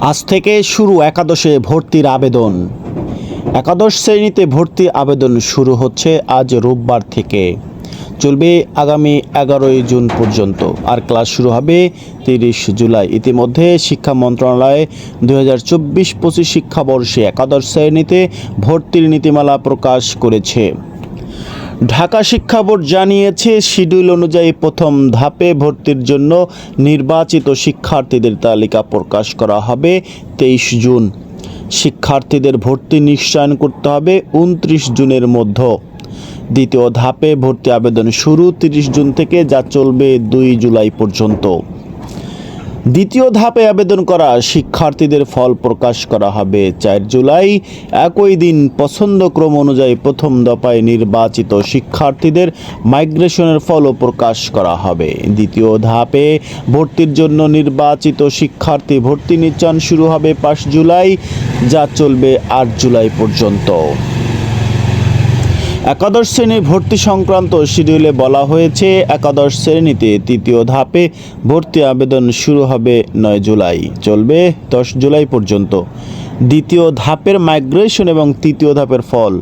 আজ থেকে শুরু একাদশে ভর্তির আবেদন। একাদশ শ্রেণীতে ভর্তি আবেদন শুরু হচ্ছে আজ রোববার থেকে। চলবে আগামী এগারোই জুন পর্যন্ত। আর ক্লাস শুরু হবে তিরিশ জুলাই। ইতিমধ্যে শিক্ষা মন্ত্রণালয় দু হাজার চব্বিশ পঁচিশ শিক্ষাবর্ষে একাদশ শ্রেণীতে ভর্তির নীতিমালা প্রকাশ করেছে। ঢাকা শিক্ষা বোর্ড জানিয়েছে, শিডিউল অনুযায়ী প্রথম ধাপে ভর্তির জন্য নির্বাচিত শিক্ষার্থীদের তালিকা প্রকাশ করা হবে তেইশ জুন। শিক্ষার্থীদের ভর্তি নিশ্চয়ন করতে হবে উনত্রিশ জুনের মধ্যে। দ্বিতীয় ধাপে ভর্তি আবেদন শুরু তিরিশ জুন থেকে, যা চলবে দুই জুলাই পর্যন্ত। দ্বিতীয় ধাপে আবেদন করা শিক্ষার্থীদের ফল প্রকাশ করা হবে চার জুলাই। একই দিন পছন্দক্রম অনুযায়ী প্রথম দফায় নির্বাচিত শিক্ষার্থীদের মাইগ্রেশনের ফলও প্রকাশ করা হবে। দ্বিতীয় ধাপে ভর্তির জন্য নির্বাচিত শিক্ষার্থী ভর্তি নির্যান শুরু হবে পাঁচ জুলাই, যা চলবে আট জুলাই পর্যন্ত। একাদশ শ্রেণির ভর্তি সংক্রান্ত শিডিউলে বলা হয়েছে, একাদশ শ্রেণীতে তৃতীয় ধাপে ভর্তি আবেদন শুরু হবে নয় জুলাই। চলবে দশ জুলাই পর্যন্ত। দ্বিতীয় ধাপের মাইগ্রেশন এবং তৃতীয় ধাপের ফল।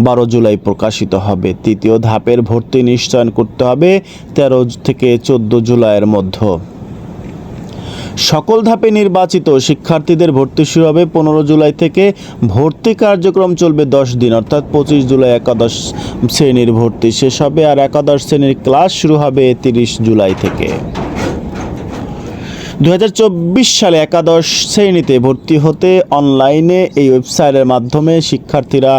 বারো জুলাই প্রকাশিত হবে। তৃতীয় ধাপের ভর্তি নিশ্চয়ন করতে হবে তেরো থেকে চোদ্দ জুলাইয়ের মধ্যে। সকল ধাপে নির্বাচিত শিক্ষার্থীদের ভর্তি শুরু হবে পনেরো জুলাই থেকে। ভর্তি কার্যক্রম চলবে দশ দিন, অর্থাৎ পঁচিশ জুলাই একাদশ শ্রেণির ভর্তি শেষ হবে আর একাদশ শ্রেণির ক্লাস শুরু হবে তিরিশ জুলাই থেকে। দু চব্বিশ সালে একাদশ শ্রেণীতে ভর্তি হতে অনলাইনে এই ওয়েবসাইটের মাধ্যমে শিক্ষার্থীরা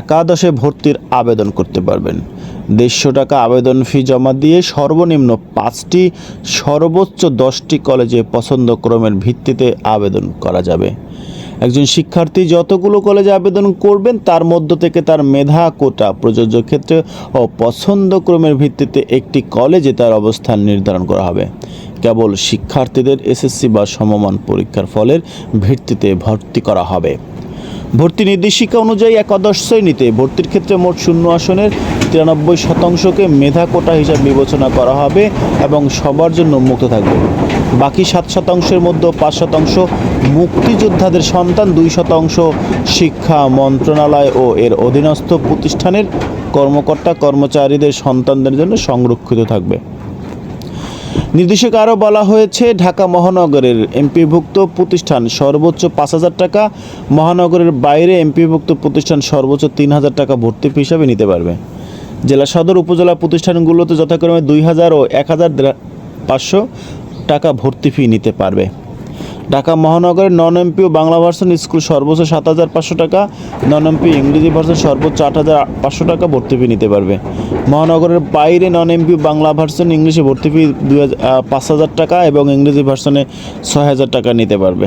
একাদশে ভর্তির আবেদন করতে পারবেন। দেড়শো টাকা আবেদন ফি জমা দিয়ে সর্বনিম্ন পাঁচটি, সর্বোচ্চ দশটি কলেজে পছন্দক্রমের ভিত্তিতে আবেদন করা যাবে। একজন শিক্ষার্থী যতগুলো কলেজে আবেদন করবেন, তার মধ্য থেকে তার মেধা, কোটা, প্রযোজ্য ক্ষেত্রে ও পছন্দক্রমের ভিত্তিতে একটি কলেজে তার অবস্থান নির্ধারণ করা হবে। কেবল শিক্ষার্থীদের এসএসসি বা সমমান পরীক্ষার ফলের ভিত্তিতে ভর্তি করা হবে। ভর্তি নির্দেশিকা অনুযায়ী একাদশ শ্রেণীতে ভর্তির ক্ষেত্রে মোট শূন্য আসনের তিরানব্বই শতাংশকে মেধা কোটা হিসাবে বিবেচনা করা হবে এবং সবার জন্য মুক্ত থাকবে। বাকি সাত শতাংশের মধ্যে পাঁচ শতাংশ মুক্তিযোদ্ধাদের সন্তান, দুই শতাংশ শিক্ষা মন্ত্রণালয় ও এর অধীনস্থ প্রতিষ্ঠানের কর্মকর্তা, কর্মচারীদের সন্তানদের জন্য সংরক্ষিত থাকবে। নির্দেশিকা আরও বলা হয়েছে, ঢাকা মহানগরের এমপিভুক্ত প্রতিষ্ঠান সর্বোচ্চ পাঁচ হাজার টাকা, মহানগরের বাইরে এমপিভুক্ত প্রতিষ্ঠান সর্বোচ্চ তিন হাজার টাকা ভর্তি হিসাবে নিতে পারবে। জেলা সদর উপজেলা প্রতিষ্ঠানগুলোতে যথাক্রমে দুই হাজার ও এক হাজার পাঁচশো টাকা ভর্তি ফি নিতে পারবে। ঢাকা মহানগরের নন এমপি ও বাংলা ভার্সন স্কুল সর্বোচ্চ সাত হাজার পাঁচশো টাকা নন এমপি ইংরেজি ভার্সন সর্বোচ্চ আট হাজার পাঁচশো টাকা ভর্তি ফি নিতে পারবে। মহানগরের বাইরে নন এমপি বাংলা ভার্সন ইংলিশে ভর্তি ফি দুই পাঁচ হাজার টাকা এবং ইংরেজি ভার্সনে ছয় হাজার টাকা নিতে পারবে।